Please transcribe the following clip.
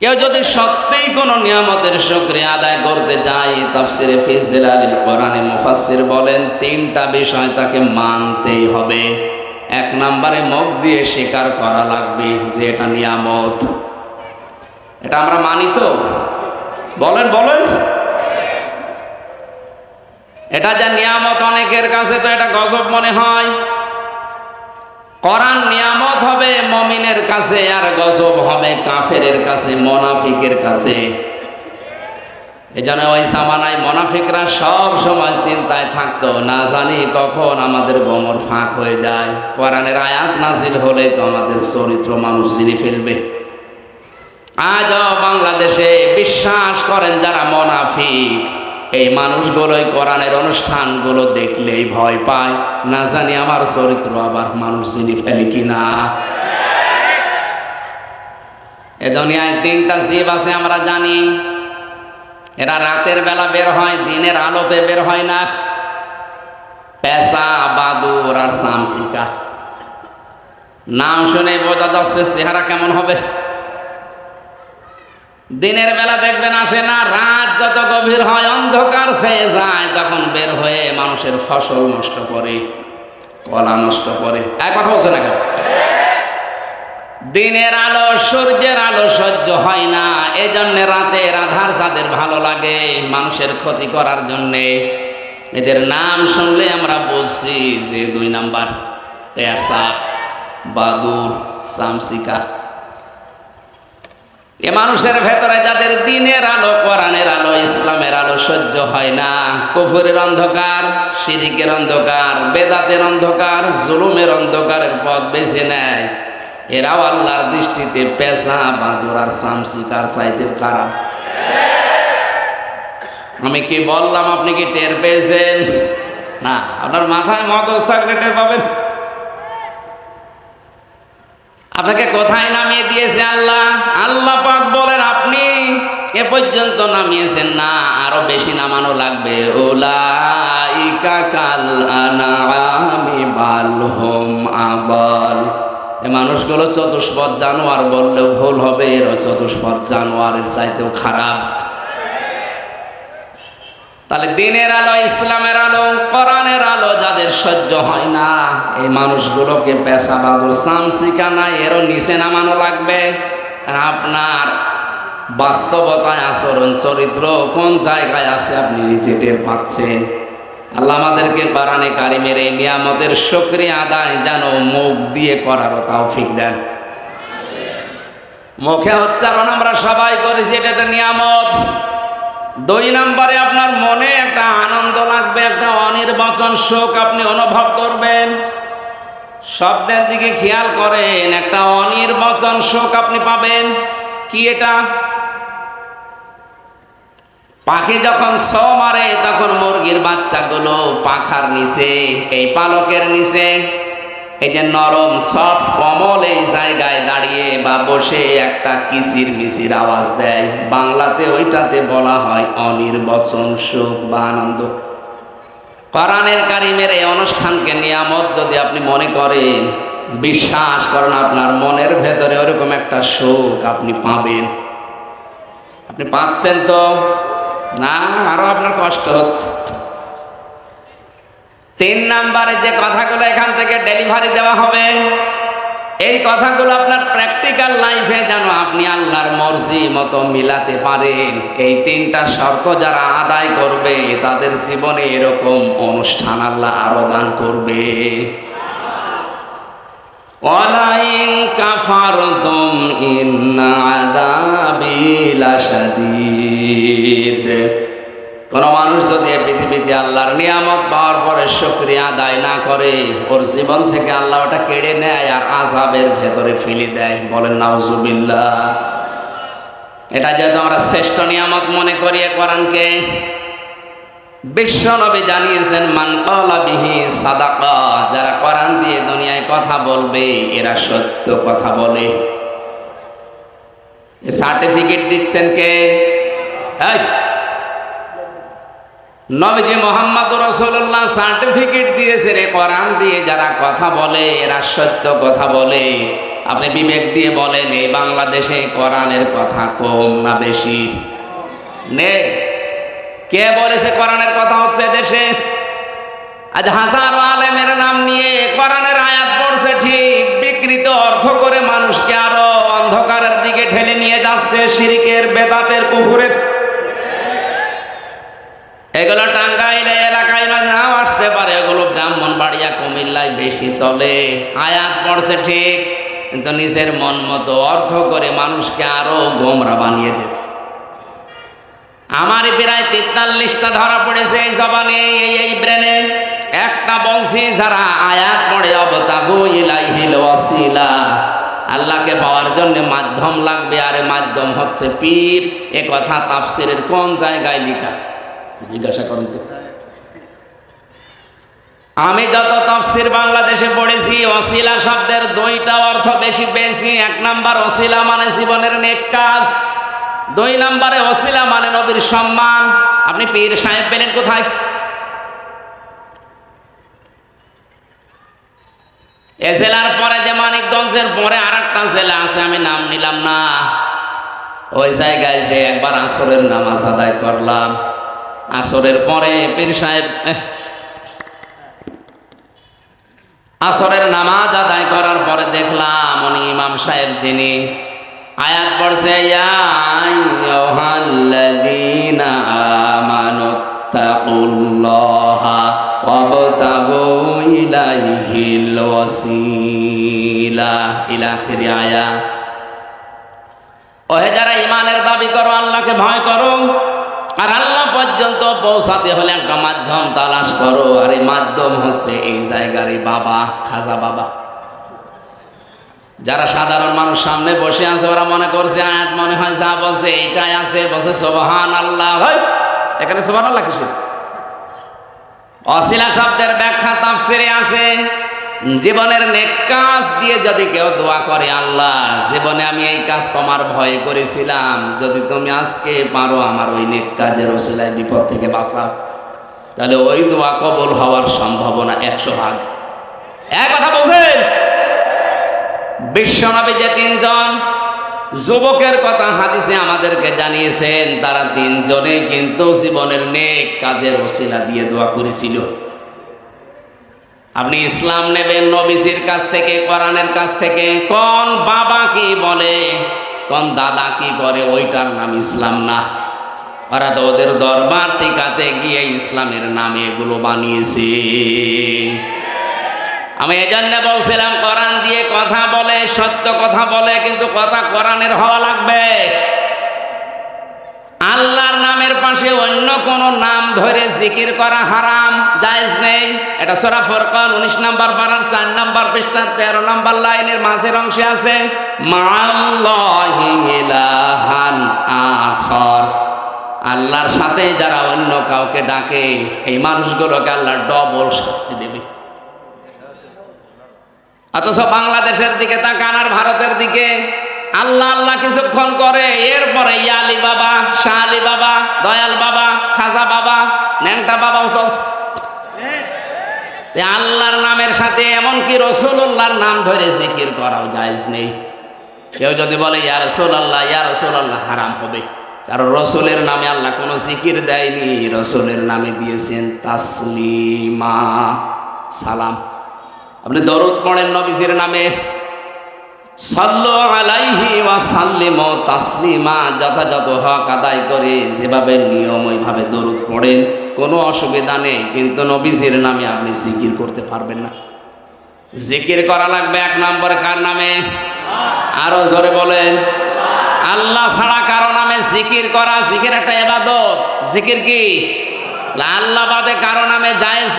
কেউ যদি সত্যিই কোনো নিয়ামতের শুকরিয়া আদায় করতে চায়, তাফসিরে ফিজিল আলীল কোরআনে মুফাসসির বলেন, তিনটা বিষয় তাকে মানতেই হবে। এক নম্বরে মুখ দিয়ে স্বীকার করা লাগবে যে এটা নিয়ামত। এটা আমরা মানি তো? বলেন বলেন। এটা যে নিয়ামত অনেকের কাছে তো এটা গজব মনে হয়। কোরআন নিয়ামত হবে, মমিনের কাছে, আর গজব হবে কাফেরের কাছে, মোনাফিকের কাছে। এজন্য ওই সামানায় মোনাফিকরা সব সময় চিন্তায় থাকতো, না জানি কখন আমাদের গোমর ফাঁক হয়ে যায়। কোরআনের আয়াত নাজিল হলে তো আমাদের চরিত্র মানুষ চিনে ফেলবে। আজও বাংলাদেশে বিশ্বাস করেন যারা মোনাফিক। এই মানুষগুলোই কোরআনের অনুষ্ঠানগুলো দেখলেই ভয় পায়। না জানি আমার চরিত্র আবার মানুষ চিনি ফেলে কিনা। এ দুনিয়ায় তিনটা জীব আছে, আমরা জানি। এরা রাতের বেলা বের হয়, দিনের আলোতে বের হয় না। পেশা, বাদুর আর সামসিকা। নাম শুনে বোঝা যাচ্ছে, চেহারা কেমন হবে? দিনের বেলা দেখবেন আসে না, রাত যত গভীর হয় অন্ধকার সে যায়, তখন বের হয়ে মানুষের ফসল নষ্ট করে, কলা নষ্ট করে। এক কথা বলছে না কেন? দিনের আলো সূর্যের আলো সহ্য হয় না এই জন্যে রাতের আধার যাদের ভালো লাগে মানুষের ক্ষতি করার জন্যে। এদের নাম শুনলে আমরা বলছি যে দুই নাম্বার পেশা বাদুর, সামসিকা। এ মানুষের ভেতরে যাদের দিনের আলো, কোরআনের আলো, ইসলামের আলো সহ্য হয় না। কুফুরের অন্ধকার, শিরিকের অন্ধকার, বেদাতের অন্ধকার, জুলুমের অন্ধকারের পথ বেছে নেয়। এরাও আল্লাহর দৃষ্টিতে পেশা বাদুর আর সামসিকার চাইতে খারাপ। আমি কি বললাম, আপনি কি টের পেয়েছেন? না, আপনার মাথায় মগজ থাকলে টের পাবেন। আপনাকে কোথায় নামিয়ে দিয়েছে আল্লাহ? আল্লাহ এ পর্যন্ত নামিয়েছেন না, আরও বেশি নামানো লাগবে। ওলাইকা কাল আনামি বালহুম আবাল এ মানুষগুলো চতুষ্পদ জানোয়ার বললেও ভুল হবে, এর চতুষ্পদ জানোয়ারের চাইতেও খারাপ। তাহলে দিনের আলো, ইসলামের আলো, কোরআনের আলো যাদের সহ্য হয় না, এই মানুষগুলোকে পেশা বাদুর সামসিকা নাই, এরও নিচে নামানো লাগবে। আর আপনার বাস্তবতায় আচরণ, চরিত্র কোন জায়গায় আছে আপনি নিজে টের পাচ্ছেন? আল্লাহ আমাদেরকে বারানে কারিমের এই নিয়ামতের সক্রিয় আদায় যেন মুখ দিয়ে করারও তৌফিক দেন। মুখে উচ্চারণ আমরা সবাই করেছি, এটা একটা নিয়ামত। দুই নম্বরে আপনার মনে একটা আনন্দ লাগবে, একটা অনির্বাচন শোক আপনি অনুভব করবেন। শব্দের দিকে খেয়াল করেন, একটা অনির্বাচন শোক আপনি পাবেন। কি এটা? পাখি যখন ছ মারে, তখন মুরগির বাচ্চাগুলো পাখার নিচে, এই পালকের নিচে, এই যে নরম সফট কমল এই জায়গায় দাঁড়িয়ে বা বসে একটা কিসির মিসির আওয়াজ দেয়। বাংলাতে ওইটাতে বলা হয় অনির্বচন সুখ বা আনন্দ। কোরআনের কারিমের এই অনুষ্ঠানকে নিয়ামত যদি আপনি মনে করেন, বিশ্বাস করেন আপনার মনের ভেতরে ওরকম একটা সুখ আপনি পাবেন। আপনি পাচ্ছেন তো? না, আরও আপনার কষ্ট হচ্ছে। তিন নাম্বারে যে কথাগুলো এখান থেকে ডেলিভারি দেওয়া হবে, এই কথাগুলো আপনার প্র্যাকটিক্যাল লাইফে যেন আপনি আল্লাহর মর্জি মতো মিলাতে পারেন। এই তিনটা শর্ত যারা আদায় করবে, তাদের জীবনে এরকম অনুষ্ঠান আল্লাহ আরও দান করবে। কোন মানুষ যদি এই পৃথিবীতে আল্লাহর নিয়ামত পাওয়ার পরে শুকরিয়া আদায় না করে, ওর জীবন থেকে আল্লাহ ওটা কেড়ে নেয় আর আজাবের ভেতরে ফেলে দেয়। বলেন, নাউজুবিল্লাহ। এটা যেহেতু আমরা শ্রেষ্ঠ নিয়ামত মনে করি কোরআনকে বিশ্ব নবী জানিয়েছেন, মান বিহি সাদাকা যারা কোরআন দিয়ে দুনিয়ায় কথা বলবে, এরা সত্য কথা বলে। সার্টিফিকেট দিচ্ছেন কে? নবীজি মোহাম্মদ রসুল্লাহ সার্টিফিকেট দিয়েছে রে কোরআন দিয়ে, যারা কথা বলে, এরা সত্য কথা বলে। আপনি বিবেক দিয়ে বলেন, এই বাংলাদেশে কোরআনের কথা কম না বেশি? নেই কে বলেছে কোরআনের কথা হচ্ছে দেশে? আজ হাজারো আলেমের নাম নিয়ে কোরআনের আয়াত পড়ছে ঠিক, বিকৃত অর্থ করে মানুষকে আরও অন্ধকারের দিকে ঠেলে নিয়ে যাচ্ছে শিরিকের, বেদাতের কুকুরের এগুলো টাঙ্গাইলে, এলাকায় না, নাও আসতে পারে। এগুলো ব্রাহ্মণ বাড়িয়া কুমিল্লায় বেশি চলে। আয়াত পড়ছে ঠিক, কিন্তু নিজের মন মতো অর্থ করে মানুষকে আরও গোমরা বানিয়ে দিচ্ছে। আমারই প্রায় তেতাল্লিশটা ধরা পড়েছে এই জবানে, এই এই ব্রেনে। একটা বলছি, যারা আয়াত পড়ে, অবতাগু ইলাইহিল ওয়াসিলা। আল্লাহকে পাওয়ার জন্য মাধ্যম লাগবে, আরে মাধ্যম হচ্ছে পীর। এ কথা তাফসিরের কোন জায়গায় লেখা? জিজ্ঞাসা করুন তো। আমি যত তফসির বাংলাদেশে পড়েছি অশিলা শব্দের দুইটা অর্থ বেশি পেয়েছি। এক নাম্বার অশিলা মানে জীবনের নেক কাজ। দুই নম্বরে অশিলা মানে নবীর সম্মান। আপনি পীর সাহেব পেলেন কোথায়? এ জেলার পরে যে মানিকগঞ্জের পরে আর একটা জেলা আছে, আমি নাম নিলাম না। ওই জায়গায় যে একবার আসরের নামাজ আদায় করলাম। আসরের পরে পীর সাহেব আসরের নামাজ আদায় করার পরে দেখলাম উনি ইমাম সাহেব যিনি আয়াত পড়ছে ওহে যারা ইমানের দাবি করো, আল্লাহকে ভয় করো, আর আল্লাহ পর্যন্ত পৌঁছাতে হলে একটা মাধ্যম তালাশ করো, আর এই মাধ্যম হচ্ছে এই জায়গার এই বাবা, খাজা বাবা। যারা সাধারণ মানুষ সামনে বসে আছে, ওরা মনে করছে, আয়াত মনে হয় যা বলছে এইটাই আছে, বলছে সোবাহান আল্লাহ ভাই এখানে সোবাহান আল্লাহ কিসের? অশিলা শব্দের ব্যাখ্যা তাফসিরে আছে, জীবনের নেক কাজ দিয়ে যদি কেউ দোয়া করে আল্লাহ, জীবনে আমি এই কাজ তোমার ভয়ে করেছিলাম, যদি তুমি আজকে পারো আমার ওই নেক কাজের ওসিলায় বিপদ থেকে বাঁচাও, তাহলে ওই দোয়া কবল হওয়ার সম্ভাবনা একশো ভাগ। এক কথা বলছেন? বিশ্বনবী যে তিনজন যুবকের কথা হাদিসে আমাদেরকে জানিয়েছেন, তারা তিনজনে কিন্তু জীবনের নেক কাজের ওসিলা দিয়ে দোয়া করেছিল। আপনি ইসলাম নেবেন নবীজির কাছ থেকে, কোরআনের কাছ থেকে। কোন বাবা কি বলে, কোন দাদা কি করে, ওইটার নাম ইসলাম না। ওরা তো ওদের দরবার টিকাতে গিয়ে ইসলামের নামে এগুলো বানিয়েছে। আমি এই জন্য বলছিলাম, কোরআন দিয়ে কথা বলে, সত্য কথা বলে, কিন্তু কথা কোরআনের হওয়া লাগবে। আল্লাহর নামের পাশে অন্য কোন নাম ধরে জিকির করা হারাম, জায়েজ নেই। এটা সূরা ফুরকান 19 নাম্বার পারার 4 নাম্বার পৃষ্ঠার 13 নাম্বার লাইনের মাঝের অংশে আছে আল্লাহর সাথে যারা অন্য কাউকে ডাকে, এই মানুষগুলোকে আল্লাহ ডবল শাস্তি দেবে। অথচ বাংলাদেশের দিকে তাকান আর ভারতের দিকে আল্লাহ আল্লাহ কিছুক্ষণ করে, এরপরে ইয়ালি বাবা শাহ আলী বাবা দয়াল বাবা, খাজা বাবা, ন্যাংটা বাবাও চলছে। আল্লাহর নামের সাথে এমনকি রসুল্লাহর নাম ধরে জিকির করাও জায়জ নেই। কেউ যদি বলে, ইয়া রসুল আল্লাহ ইয়া রসুল আল্লাহ হারাম হবে। কারণ রসুলের নামে আল্লাহ কোনো জিকির দেয়নি। রসুলের নামে দিয়েছেন তাসলিমা, সালাম। আপনি দরদ পড়েন নবীজির নামে। সাল্লু আলাইহি তাসলিমা যথাযথ হক আদায় করে যেভাবে নিয়ম ওইভাবে দরুদ পড়েন, কোনো অসুবিধা নেই, কিন্তু নবীজির নামে আপনি জিকির করতে পারবেন না। জিকির করা লাগবে এক নম্বর কার নামে? আরও জোরে বলেন। আল্লাহ ছাড়া কারও নামে জিকির করা, জিকির একটা এবাদত জিকির কি? আল্লাহ বাদে কারও নামে জায়েজ